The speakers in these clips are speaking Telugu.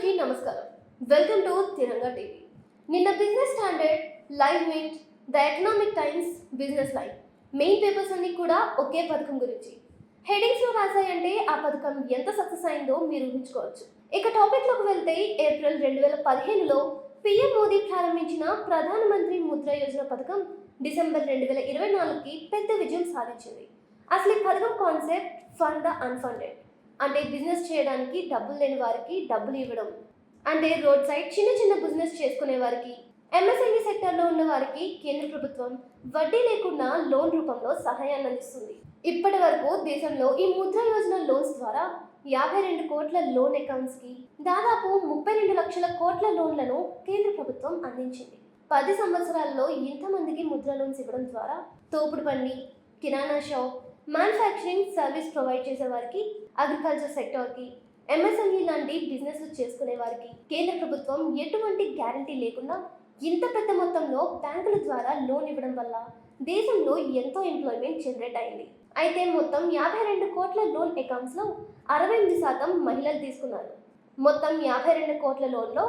అందరికీ నమస్కారం. వెల్కమ్ టు తిరంగా టీవీ నిన్న Business Standard live Mint the Economic Times business live main papers అన్ని కూడా ఒకే పథకం గురించి. హెడింగ్స్లో రాశాయంటే ఆ పథకం ఎంత సక్సెస్ అయిందో మీరు ఊహించుకోవచ్చు. ఇక టాపిక్లోకి వెళ్తే ఏప్రిల్ రెండు వేల పదిహేనులో పిఎం మోదీ ప్రారంభించిన ప్రధానమంత్రి ముద్ర యోజన పథకం డిసెంబర్ రెండు వేల ఇరవై నాలుగుకి పెద్ద విజయం సాధించింది. అసలు ఈ పథకం కాన్సెప్ట్ ఫండ్ ద అన్ఫండెడ్ అంటే బిజినెస్ చేయడానికి డబ్బులు లేని వారికి డబ్బులు ఇవ్వడం. అంటే రోడ్ సైడ్ చిన్న చిన్న బిజినెస్ చేసుకునే వారికి ఎంఎస్ఎంఈ సెక్టర్లో ఉన్న వారికి కేంద్ర ప్రభుత్వం వడ్డీ లేకుండా లోన్ రూపంలో సహాయాన్ని అందిస్తుంది. ఇప్పటి వరకు దేశంలో ఈ ముద్ర యోజన లోన్స్ ద్వారా యాభై రెండు కోట్ల లోన్ అకౌంట్స్కి దాదాపు ముప్పై రెండు లక్షల కోట్ల లోన్లను కేంద్ర ప్రభుత్వం అందించింది. పది సంవత్సరాల్లో ఇంతమందికి ముద్ర లోన్స్ ఇవ్వడం ద్వారా తోపుడు బండి కిరాణా షాప్ మ్యానుఫ్యాక్చరింగ్ సర్వీస్ ప్రొవైడ్ చేసే వారికి అగ్రికల్చర్ సెక్టార్కి ఎంఎస్ఎంఈ లాంటి బిజినెస్లు చేసుకునే వారికి కేంద్ర ప్రభుత్వం ఎటువంటి గ్యారంటీ లేకుండా ఇంత పెద్ద మొత్తంలో బ్యాంకుల ద్వారా లోన్ ఇవ్వడం వల్ల దేశంలో ఎంతో ఎంప్లాయ్మెంట్ జనరేట్ అయింది. అయితే మొత్తం యాభై రెండు కోట్ల లోన్ అకౌంట్స్లో అరవై ఎనిమిది శాతం మహిళలు తీసుకున్నారు. మొత్తం యాభై రెండు కోట్ల లోన్లో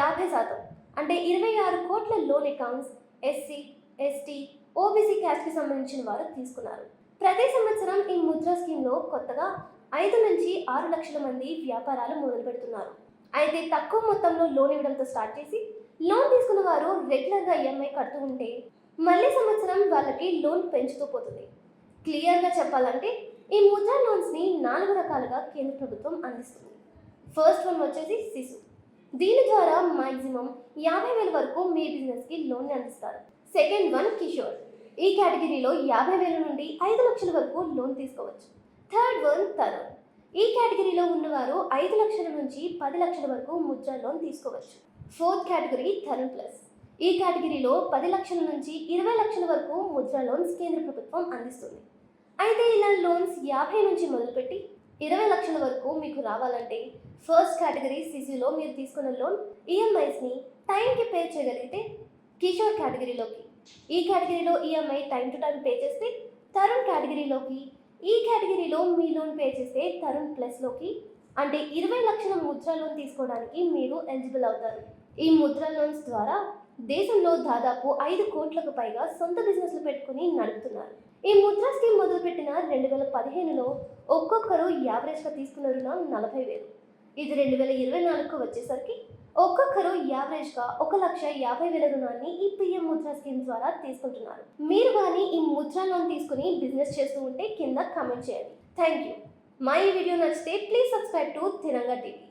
యాభై శాతం అంటే ఇరవై ఆరు కోట్ల loan accounts SC ST OBC క్యాస్ట్కి సంబంధించిన వారు తీసుకున్నారు. ప్రతి సంవత్సరం ఈ ముద్ర స్కీమ్లో కొత్తగా ఐదు నుంచి ఆరు లక్షల మంది వ్యాపారాలు మొదలు పెడుతున్నారు. అయితే తక్కువ మొత్తంలో లోన్ ఇవ్వడంతో స్టార్ట్ చేసి లోన్ తీసుకున్న వారు రెగ్యులర్గా ఈఎంఐ కడుతూ ఉంటే మళ్ళీ సంవత్సరం వాళ్ళకి లోన్ పెంచుతూ పోతుంది. క్లియర్గా చెప్పాలంటే ఈ ముద్ర లోన్స్ని నాలుగు రకాలుగా కేంద్ర ప్రభుత్వం అందిస్తుంది. ఫస్ట్ వన్ వచ్చేసి శిశు దీని ద్వారా మాక్సిమం యాభై వేల వరకు మీ బిజినెస్కి లోన్ అందిస్తారు. Second one Kishore. ఈ కేటగిరీలో యాభై వేల నుండి ఐదు లక్షల వరకు లోన్ తీసుకోవచ్చు. Third one Tarun. ఈ కేటగిరీలో ఉన్నవారు ఐదు లక్షల నుంచి పది లక్షల వరకు ముద్ర లోన్ తీసుకోవచ్చు. Fourth category Tarun plus. ఈ కేటగిరీలో పది లక్షల నుంచి ఇరవై లక్షల వరకు ముద్ర లోన్స్ కేంద్ర ప్రభుత్వం అందిస్తుంది. అయితే ఇలా లోన్స్ యాభై నుంచి మొదలుపెట్టి ఇరవై లక్షల వరకు మీకు రావాలంటే ఫస్ట్ కేటగిరీ సిసిలో మీరు తీసుకున్న లోన్ ఈఎంఐస్ని టైంకి పే చేయగలిగితే కిషోర్ కేటగిరీలోకి. ఈ కేటగిరీలో EMI time to time pay చేస్తే తరుణ్ కేటగిరీలోకి ఈ కేటగిరీలో మీ లోన్ పే చేస్తే తరుణ్ ప్లస్లోకి అంటే ఇరవై లక్షల ముద్ర లోన్ తీసుకోవడానికి మీరు ఎలిజిబుల్ అవుతారు. ఈ ముద్ర లోన్స్ ద్వారా దేశంలో దాదాపు ఐదు కోట్లకు పైగా సొంత బిజినెస్లు పెట్టుకుని నడుపుతున్నారు. ఈ ముద్ర స్కీమ్ మొదలుపెట్టిన రెండు వేల పదిహేనులో ఒక్కొక్కరు యావరేజ్గా తీసుకున్న రుణం నలభై వేలు. ఇది రెండు వేల ఇరవై నాలుగుకు వచ్చేసరికి ఒక్కొక్కరు యావరేజ్గా ఒక లక్ష యాభై వేల రుణాన్ని ఈ పిఎం ముద్ర స్కీమ్ ద్వారా తీసుకుంటున్నారు. మీరు కానీ ఈ ముద్ర లోన్ తీసుకుని బిజినెస్ చేస్తూ ఉంటే కింద కామెంట్ చేయండి. థ్యాంక్ యూ మా ఈ వీడియో నచ్చితే please subscribe to Tiranga TV.